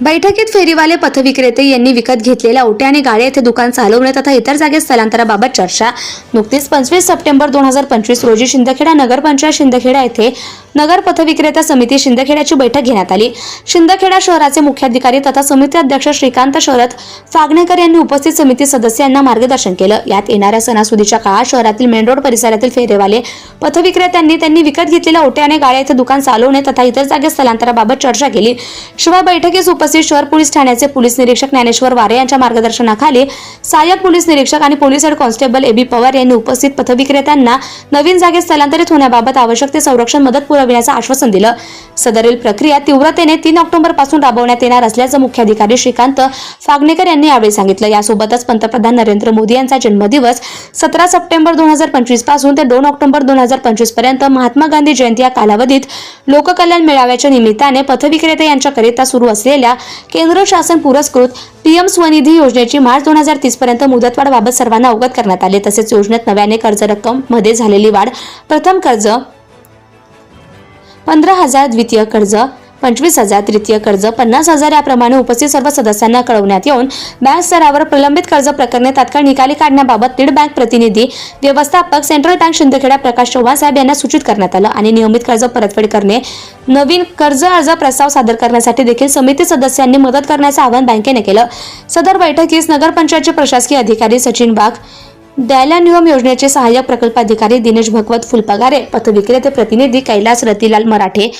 बैठकीत फेरीवाले पथविक्रेते यांनी विकत घेतलेल्या ओट्या आणि गाड्या येथे दुकान चालवणे तथा इतर जागेत स्थलांतराबाबत चर्चा. नुकतीच पंचवीस सप्टेंबर दोन हजार पंचवीस रोजी शिंदखेडा नगरपंचायत शिंदखेडा येथे नगर पथविक्रेता समिती शिंदखेड्याची बैठक घेण्यात आली. शिंदखेडा शहराचे मुख्याधिकारी तथा समिती अध्यक्ष श्रीकांत शरद फागणेकर यांनी उपस्थित समिती सदस्यांना मार्गदर्शन केलं. यात येणाऱ्या सणासुदीच्या काळात शहरातील मेन रोड परिसरातील फेरेवाले पथविक्रेत्यांनी त्यांनी विकत घेतलेल्या ओट्या आणि गाड्या येथे दुकान चालवणे तथा इतर जागेत स्थलांतराबाबत चर्चा केली. शिवाय बैठकीस उपस्थित शहर पोलीस ठाण्याचे पोलीस निरीक्षक ज्ञानेश्वर वारे यांच्या मार्गदर्शनाखाली सहाय्यक पोलीस निरीक्षक आणि police head constable A B Pawar यांनी उपस्थित पथविक्रेत्यांना नवीन जागेत स्थलांतरित होण्याबाबत आवश्यक ते संरक्षण मदत पुरविण्याचं आश्वासन दिलं. सदरील प्रक्रिया तीव्रतेने तीन ऑक्टोबरपासून राबवण्यात येणार असल्याचं मुख्याधिकारी श्रीकांत फागणेकर यांनी यावेळी सांगितलं. यासोबतच पंतप्रधान नरेंद्र मोदी यांचा जन्मदिवस सतरा सप्टेंबर दोन हजार पंचवीसपासून ते दोन ऑक्टोबर दोन हजार पंचवीसपर्यंत महात्मा गांधी जयंती या कालावधीत लोककल्याण मेळाव्याच्या निमित्ताने पथविक्रेते यांच्याकरिता सुरू असलेल्या केंद्र शासन पुरस्कृत पीएम स्वनिधी योजनेची मार्च दोन हजार तीस पर्यंत मुदतवाढबाबत सर्वांना अवगत करण्यात आले. तसेच योजनेत नव्याने कर्ज रक्कममध्ये झालेली वाढ प्रथम कर्ज पंधरा हजार द्वितीय कर्ज पंचवीस हजार तृतीय कर्ज पन्नास हजार याप्रमाणे उपस्थित सर्व सदस्यांना कळवण्यात येऊन बँक स्तरावर प्रलंबित कर्ज प्रकरणे तात्काळ निकाली काढण्याबाबत लीड बँक प्रतिनिधी व्यवस्थापक सेंट्रल बँक शिंदखेडा प्रकाश चव्हाण साहेब यांना सूचित करण्यात आलं आणि नियमित कर्ज परतफेड करणे नवीन कर्ज अर्ज प्रस्ताव सादर करण्यासाठी देखील समिती सदस्यांनी मदत करण्याचं आवाहन बँकेने केलं. सदर बैठकीस नगरपंचायतचे प्रशासकीय अधिकारी सचिन बाग दयाला नियम योजनेचे सहाय्यक प्रकल्प अधिकारी दिनेश भगवत फुलपगारे पथविक्रेते प्रतिनिधी कैलास रतीलाल मराठे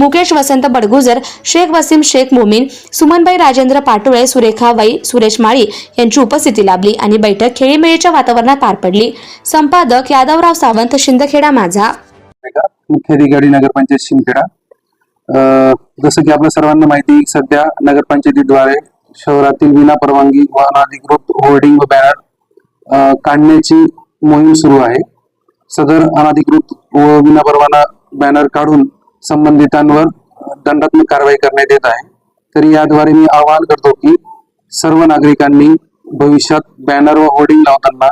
मुकेश वसंत बडगुजर शेख वसीम शेख मोमीन सुमनबाई राजेंद्र पाटोळे सुरेखा वाई सुरेश माळी यांची उपस्थिती लाभली आणि बैठक खेळीमेळीच्या वातावरणात पार पडली. संपादक यादवराव सावंत शिंदखेडा माझा. मुख्याधिकारी नगरपंचायत शिंदखेडा. जसं की आपल्या सर्वांना माहिती सध्या नगरपंचायतीद्वारे शहरातील विना परवानगी व अनधिकृत होर्डिंग व बॅनर काढण्याची मोहीम सुरू आहे. सदर अनधिकृत व विना परवाना बॅनर काढून संबंधितांवर दंडात्मक कारवाई करण्यात येत आहे. तरी याद्वारे मी आवाहन करतो की सर्व नागरिकांनी भविष्यात बॅनर व होर्डिंग लावताना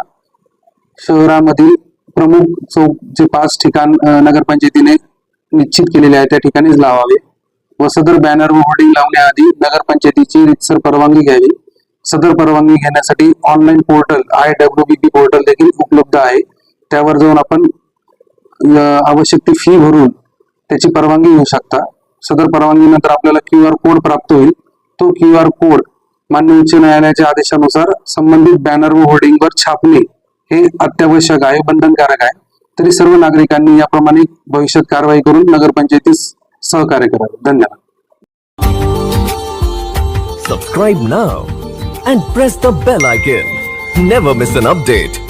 शहरामधील प्रमुख चौक जे पाच ठिकाण नगरपंचायतीने निश्चित केलेले आहे त्या ठिकाणीच लावावे व सदर बॅनर व होर्डिंग लावण्याआधी नगरपंचायतीची रितसर परवानगी घ्यावी. सदर परवानगी घेण्यासाठी online portal I W B P portal देखील उपलब्ध आहे. त्यावर जाऊन आपण आवश्यक ती फी भरून त्याची परवानगी घेऊ शकता. सदर परवानगीनंतर आपल्याला क्यू आर कोड प्राप्त होईल. तो क्यू आर कोड मान्य उच्च न्यायालयाच्या आदेशानुसार संबंधित बॅनर व होर्डिंगवर छापणे हे अत्यावश्यक आहे बंधनकारक आहे. तरी सर्व नागरिकांनी याप्रमाणे भविष्यात कारवाई करून नगरपंचायतीस सहकार्य करावे. धन्यवाद. Subscribe now and press the bell icon. Never miss an update.